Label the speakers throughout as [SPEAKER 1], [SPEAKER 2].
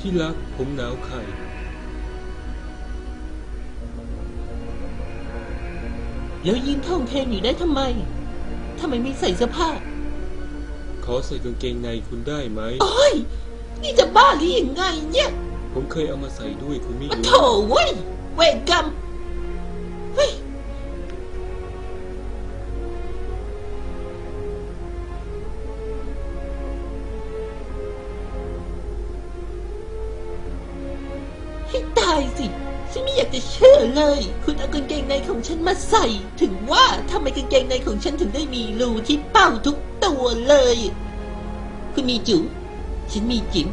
[SPEAKER 1] ที่รักผมหนาวไข่
[SPEAKER 2] แล้วยืนท่องเทนอยู่ได้ทำไมทำไมไม่ใส่เสื้อผ้า
[SPEAKER 1] ขอใส่กางเกงในคุณได้ไหม
[SPEAKER 2] โอ้ย นี่จะบ้าหรือยังไงเนี่ย
[SPEAKER 1] ผมเคยเอามาใส่ด้วยคุณไม่
[SPEAKER 2] มา
[SPEAKER 1] รู้
[SPEAKER 2] โถเว้ยเวรกรรม ให้ตายสิ ฉันไม่อยากจะเชื่อเลย คุณเอากางเกงในของฉันมาใส่ ถึงว่าทำไมกางเกงในของฉันถึงได้มีรูที่เป้าทุกตัวเลย คุณมีจุ๋มฉันมีจิ๋ม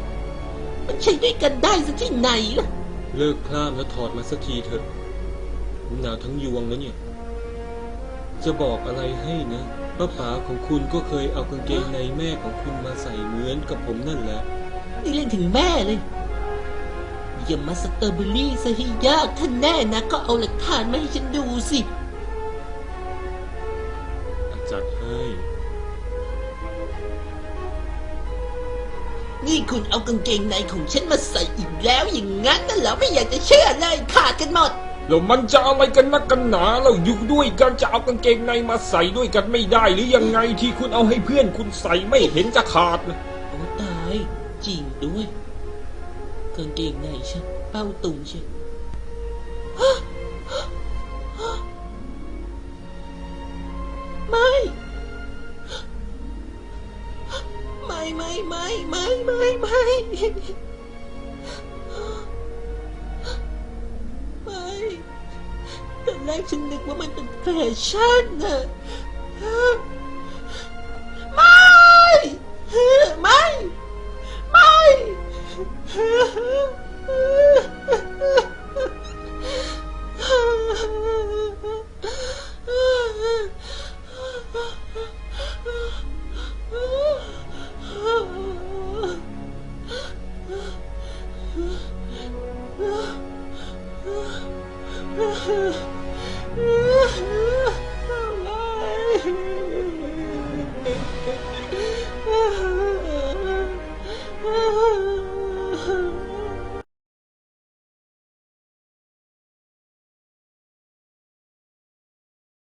[SPEAKER 2] มันใช้ด้วยกันได้สักที่ไหนล่ะ
[SPEAKER 1] เลิกพลาดแล้วถอดมาสักทีเถอะผมหนาวทั้งยวงแล้วเนี่ย จะบอกอะไรให้นะป้าป๋าของคุณก็เคยเอากางเกงในแม่ของคุณมาใส่เหมือนกับผมนั่นแหละ
[SPEAKER 2] นี่เล่นถึงแม่เลย อย่ามาสเตอร์เบอรี่ซะให้ยากท่านแน่นะก็เอาหลักฐานมาให้ฉันดูสิ
[SPEAKER 1] อาจัดให้
[SPEAKER 2] นี่คุณเอากางเกงในของฉันมาใส่อีกแล้วอย่างงั้นน่ะเหรอไม่อยากจะเชื่อเลยขาดกันหมด
[SPEAKER 1] แล้วมันจะอะไรกันนักกันหนาเราอยู่ด้วยกันจะเอากางเกงในมาใส่ด้วยกันไม่ได้หรือยังไงที่คุณเอาให้เพื่อนคุณใส่ไม่เห็นจะขาดนะ
[SPEAKER 2] โอ้ตายจริงด้วย กางเกงในฉันเป้าตุงฉันไม่ ไม่ไม่ไม่ไม่ไม่ไม่ไม่ตอนแรกฉันนึกว่ามันเป็นแฟชั่นนะม่ไม่ 嗯哼嗯